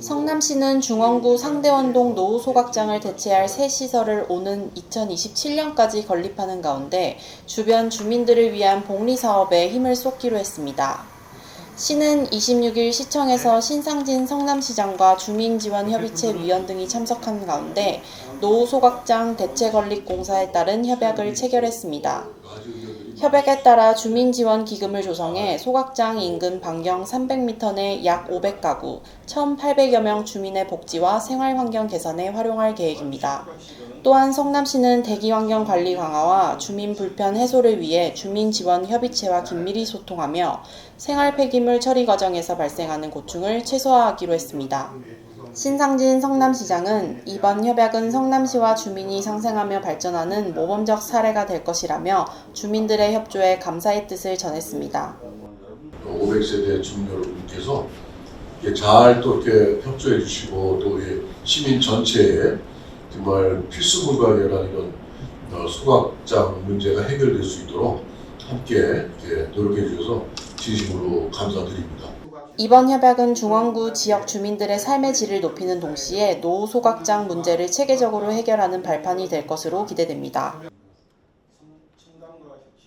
성남시는 중원구 상대원동 노후 소각장을 대체할 새 시설을 오는 2027년까지 건립하는 가운데 주변 주민들을 위한 복리 사업에 힘을 쏟기로 했습니다. 시는 26일 시청에서 신상진 성남시장과 주민지원협의체 위원 등이 참석한 가운데 노후 소각장 대체 건립 공사에 따른 협약을 체결했습니다. 협약에 따라 주민지원 기금을 조성해 소각장 인근 반경 300m 내 약 500가구 1,800여 명 주민의 복지와 생활 환경 개선에 활용할 계획입니다. 또한 성남시는 대기 환경 관리 강화와 주민 불편 해소를 위해 주민 지원 협의체와 긴밀히 소통하며 생활 폐기물 처리 과정에서 발생하는 고충을 최소화하기로 했습니다. 신상진 성남시장은 이번 협약은 성남시와 주민이 상생하며 발전하는 모범적 사례가 될 것이라며 주민들의 협조에 감사의 뜻을 전했습니다. 500세대 주민 여러분께서 잘 또 이렇게 협조해 주시고 또 시민 전체에 정말 필수 물건이라는 이런 어, 소각장 문제가 해결될 수 있도록 함께 노력해 주셔서 진심으로 감사드립니다. 이번 협약은 중원구 지역 주민들의 삶의 질을 높이는 동시에 노후 소각장 문제를 체계적으로 해결하는 발판이 될 것으로 기대됩니다.